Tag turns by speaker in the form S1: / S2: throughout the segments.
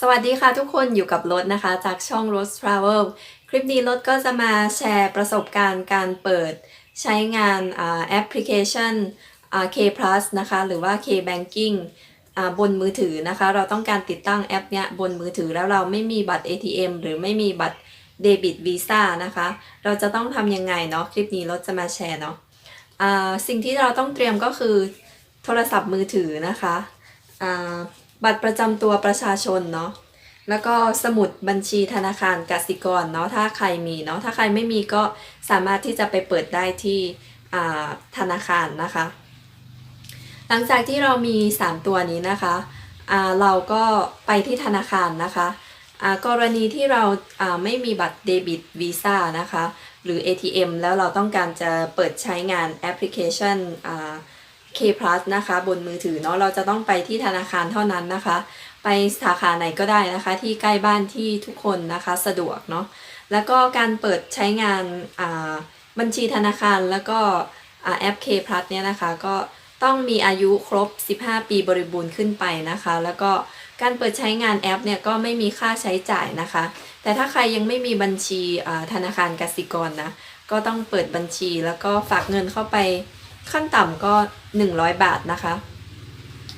S1: สวัสดีค่ะทุกคนอยู่กับรถนะคะจากช่อง r o s Travel คลิปนี้รถก็จะมาแชร์ประสบการณ์การเปิดใช้งานแอปพลิเคชัน K Plus นะคะ หรือว่า K Banking บนมือถือนะคะ เราต้องการติดตั้งแอปเนี้ยบนมือถือแล้วเราไม่มีบัตร ATM หรือไม่มีบัตรเดบิตวีซ่านะคะ เราจะต้องทำยังไงเนาะคลิปนี้รถจะมาแชร์เนาะอ่าสิ่งที่เราต้องเตรียมก็คือโทรศัพท์มือถือนะคะ บัตรประจำตัวประชาชนเนาะแล้วก็สมุดบัญชีธนาคารกสิกรเนาะถ้าใครมีเนาะถ้าใครไม่มีก็สามารถที่จะไปเปิดได้ที่ธนาคารนะคะ หลังจากที่เรามี 3 ตัวนี้นะคะเราก็ไปที่ธนาคารนะคะกรณีที่เราาไม่มีบัตรเดบิตวีซ่านะคะหรือ ATM แล้วเราต้องการจะเปิดใช้งานแอปพลิเคชันอ K Plus นะคะ บนมือถือเนาะเราจะต้องไปที่ธนาคารเท่านั้นนะคะ ไปสาขาไหนก็ได้นะคะ ที่ใกล้บ้านที่ทุกคนนะคะสะดวกเนาะแล้วก็การเปิดใช้งานบัญชีธนาคารแล้วก็แอป K Plus เนี่ยนะคะ ก็ต้องมีอายุครบ 15 ปีบริบูรณ์ขึ้นไปนะคะ แล้วก็การเปิดใช้งานแอปเนี่ยก็ไม่มีค่าใช้จ่ายนะคะ แต่ถ้าใครยังไม่มีบัญชีธนาคารกสิกรนะก็ต้องเปิดบัญชีแล้วก็ฝากเงินเข้าไป ขั้นต่ำก็ 100 บาทนะคะ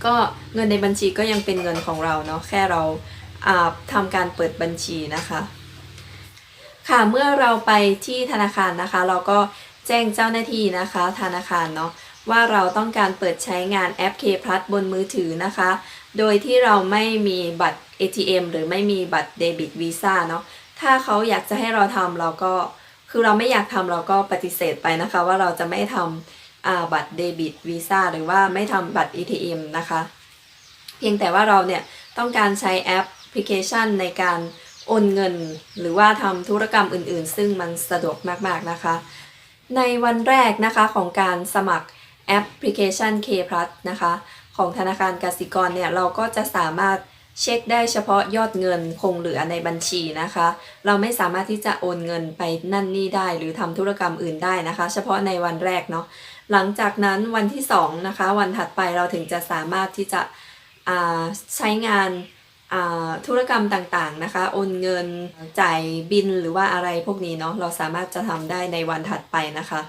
S1: ก็เงินในบัญชีก็ยังเป็นเงินของเราเนาะแค่เราทำการเปิดบัญชีนะคะ ค่ะเมื่อเราไปที่ธนาคารนะคะ เราก็แจ้งเจ้าหน้าที่นะคะ ธนาคารเนาะว่าเราต้องการเปิดใช้งานแอป K Plus บนมือถือนะคะ โดยที่เราไม่มีบัตร ATM หรือไม่มีบัตรเดบิตวีซ่าเนาะถ้าเขาอยากจะให้เราทำเราก็คือเราไม่อยากทำเราก็ปฏิเสธไปนะคะ ว่าเราจะไม่ทำ บัตรเดบิตวีซ่าหรือว่าไม่ทำบัตร ATM นะคะ เพียงแต่ว่าเราเนี่ยต้องการใช้แอปพลิเคชันในการโอนเงิน หรือว่าทำธุรกรรมอื่นๆ ซึ่งมันสะดวกมากๆนะคะ ในวันแรกนะคะของการสมัครแอปพลิเคชัน K Plus นะคะ ของธนาคารกสิกรเนี่ยเราก็จะสามารถ เช็คได้เฉพาะยอดเงินคงเหลือในบัญชีนะคะ เราไม่สามารถที่จะโอนเงินไปนั่นนี่ได้หรือทำธุรกรรมอื่นได้นะคะ เฉพาะในวันแรกเนาะหลังจากนั้นวันที่2นะคะวันถัดไปเราถึงจะสามารถที่จะใช้งานธุรกรรมต่างๆนะคะ โอนเงินจ่ายบินหรือว่าอะไรพวกนี้เนาะเราสามารถจะทำได้ในวันถัดไปนะคะ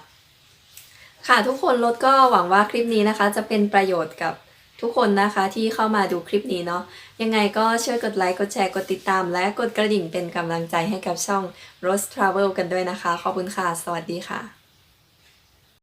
S1: ค่ะทุกคนรถก็หวังว่าคลิปนี้นะคะ จะเป็นประโยชน์กับ ทุกคนนะคะที่เข้ามาดูคลิปนี้เนาะยังไงก็ช่วยกดไลค์กดแชร์กดติดตาม และกดกระดิ่งเป็นกำลังใจให้กับช่อง Rose Travel กันด้วยนะคะ ขอบคุณค่ะ สวัสดีค่ะ